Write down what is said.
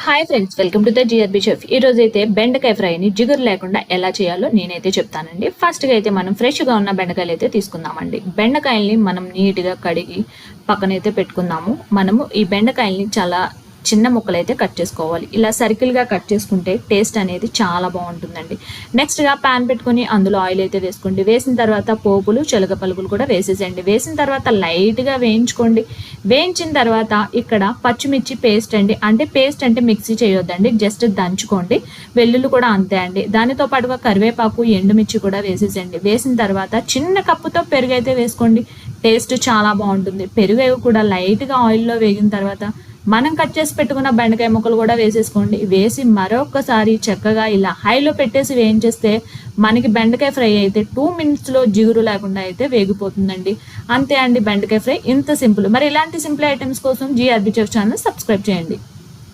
Hi friends welcome to the GRB chef ఈ రోజు అయితే బెండకాయ ఫ్రైని జిగురు లేకుండా ఎలా చేయాలో నేనైతే చెప్తానండి. ఫస్ట్గా అయితే మనం ఫ్రెష్గా ఉన్న బెండకాయలు అయితే తీసుకుందామండి. బెండకాయల్ని మనం నీట్గా కడిగి పక్కనైతే పెట్టుకుందాము. మనము ఈ బెండకాయల్ని చాలా చిన్న ముక్కలు అయితే కట్ చేసుకోవాలి. ఇలా సర్కిల్గా కట్ చేసుకుంటే టేస్ట్ అనేది చాలా బాగుంటుందండి. నెక్స్ట్గా ప్యాన్ పాన్ పెట్టుకొని అందులో ఆయిల్ అయితే వేసుకోండి. వేసిన తర్వాత పోపులు చెలక పలుకులు కూడా వేసేసేయండి. వేసిన తర్వాత లైట్గా వేయించుకోండి. వేయించిన తర్వాత ఇక్కడ పచ్చిమిర్చి పేస్ట్ అండి. అంటే పేస్ట్ అంటే మిక్సీ చేయొద్దండి. జస్ట్ దంచుకోండి. వెల్లుల్లి కూడా అంతే అండి. దానితో పాటుగా కరివేపాకు ఎండుమిర్చి కూడా వేసేసేయండి. వేసిన తర్వాత చిన్న కప్పుతో పెరుగు అయితే వేసుకోండి. టేస్ట్ చాలా బాగుంటుంది. పెరుగు కూడా లైట్గా ఆయిల్లో వేగిన తర్వాత మనం కట్ చేసి పెట్టుకున్న బెండకాయ ముక్కలు కూడా వేసేసుకోండి. వేసి మరొకసారి చక్కగా ఇలా హైలో పెట్టేసి వేయించేస్తే మనకి బెండకాయ ఫ్రై అయితే టూ మినిట్స్లో జిగురు లేకుండా అయితే వేగిపోతుందండి. అంతే అండి బెండకాయ ఫ్రై. ఇంత సింపుల్. మరి ఇలాంటి సింపుల్ ఐటమ్స్ కోసం G R B chef channel subscribe చేయండి.